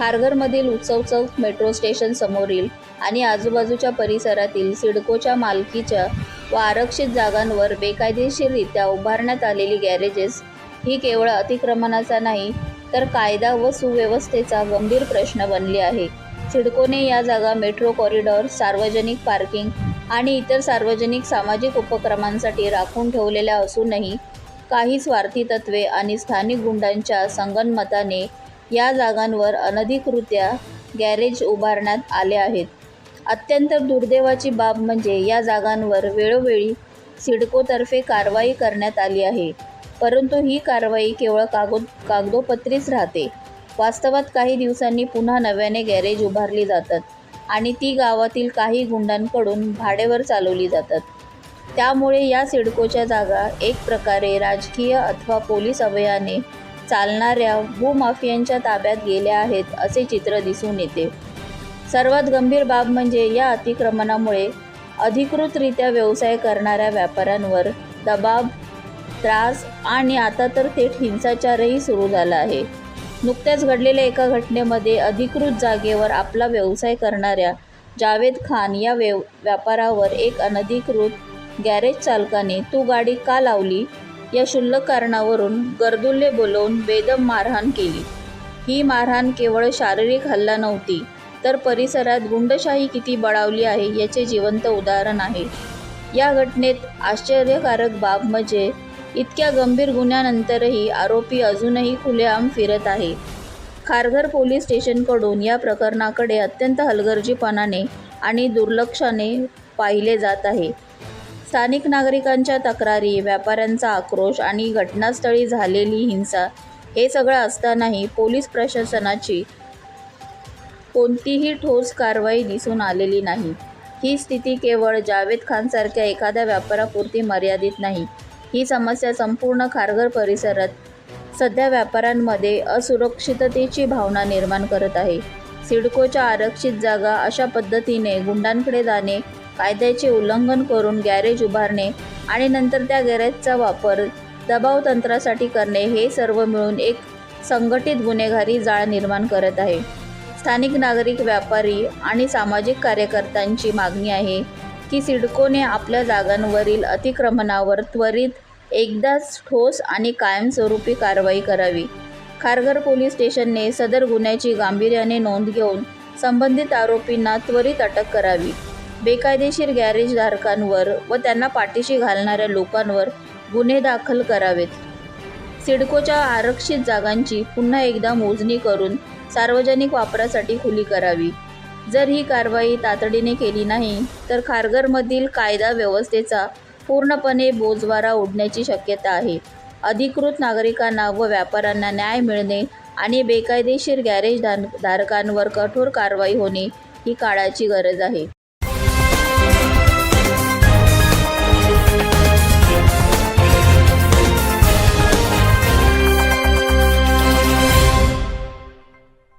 खारघरमधील उत्सव चौक metro station समोरील आणि आजूबाजूच्या परिसरातील सिडकोच्या मालकीच्या व आरक्षित जागांवर बेकायदेशीररित्या उभारण्यात आलेली गॅरेजेस ही केवळ अतिक्रमणाचा नाही तर कायदा व सुव्यवस्थेचा गंभीर प्रश्न बनली आहे. सिडकोने या जागा मेट्रो कॉरिडॉर सार्वजनिक पार्किंग आणि इतर सार्वजनिक सामाजिक उपक्रमांसाठी राखून ठेवलेल्या असूनही काही स्वार्थी तत्त्वे आणि स्थानिक गुंडांच्या संगनमताने या जागांवर अनधिकृत्या गॅरेज उभारण्यात आले आहेत. अत्यंत दुर्दैवाची बाब म्हणजे या जागांवर वेळोवेळी सिडकोतर्फे कारवाई करण्यात आली आहे. परंतु ही कारवाई केवळ कागद कागदोपत्रीच राहते. वास्तवात काही दिवसांनी पुन्हा नव्याने गॅरेज उभारली जातात आणि ती गावातील काही गुंडांकडून भाडेवर चालवली जातात. त्यामुळे या सिडकोच्या जागा एक प्रकारे राजकीय अथवा पोलीस अभयाने चालणाऱ्या भूमाफियांच्या ताब्यात गेल्या आहेत असे चित्र दिसून येते. सर्वात गंभीर बाब म्हणजे या अतिक्रमणामुळे अधिकृतरित्या व्यवसाय करणाऱ्या व्यापाऱ्यांवर दबाव त्रास आणि आता तर थेट हिंसाचारही सुरू झाला आहे. नुकत्याच घडलेल्या एका घटनेमध्ये अधिकृत जागेवर आपला व्यवसाय करणाऱ्या जावेद खान या व्यव व्यापारावर एक अनधिकृत गॅरेज चालकाने तू गाडी का लावली? या क्षुल्लक कारणावरून गर्दुल्ले बोलवून बेदम मारहाण केली. ही मारहाण केवळ शारीरिक हल्ला नव्हती तर परिसरात गुंडशाही किती बळावली आहे याचे जिवंत उदाहरण आहे. या घटनेत आश्चर्यकारक बाब म्हणजे इतक्या गंभीर गुन्ह्यानंतरही आरोपी अजूनही खुलेआम फिरत आहे. खारघर पोलीस स्टेशनकडून या प्रकरणाकडे अत्यंत हलगर्जीपणाने आणि दुर्लक्षाने पाहिले जात आहे. स्थानिक नागरिकांच्या तक्रारी व्यापाऱ्यांचा आक्रोश आणि घटनास्थळी झालेली हिंसा हे सगळं असतानाही पोलीस प्रशासनाची कोणतीही ठोस कारवाई दिसून आलेली नाही. ही स्थिती केवळ जावेद खानसारख्या एखाद्या व्यापारापुरती मर्यादित नाही. ही समस्या संपूर्ण खारघर परिसरात सध्या व्यापाऱ्यांमध्ये असुरक्षिततेची भावना निर्माण करत आहे. सिडकोच्या आरक्षित जागा अशा पद्धतीने गुंडांकडे जाणे कायद्याचे उल्लंघन करून गॅरेज उभारणे आणि नंतर त्या गॅरेजचा वापर दबाव तंत्रासाठी करणे हे सर्व मिळून एक संघटित गुन्हेगारी जाळ निर्माण करत आहे. स्थानिक नागरिक व्यापारी आणि सामाजिक कार्यकर्त्यांची मागणी आहे की सिडकोने आपल्या जागांवरील अतिक्रमणावर त्वरित एकदाच ठोस आणि कायमस्वरूपी कारवाई करावी. खारघर पोलीस स्टेशनने सदर गुन्ह्याची गांभीर्याने नोंद घेऊन संबंधित आरोपींना त्वरित अटक करावी. बेकायदेशीर गॅरेजधारकांवर व त्यांना पाठीशी घालणाऱ्या लोकांवर गुन्हे दाखल करावेत. सिडकोच्या आरक्षित जागांची पुन्हा एकदा मोजणी करून सार्वजनिक वापरासाठी खुली करावी. जर ही कारवाई तातडीने केली नाही तर खारघरमधील कायदा व्यवस्थेचा पूर्णपणे बोजवारा ओढण्याची शक्यता आहे. अधिकृत नागरिकांना व व्यापाऱ्यांना न्याय मिळणे आणि बेकायदेशीर गॅरेज धान धारकांवर कठोर कारवाई होणे ही काळाची गरज आहे.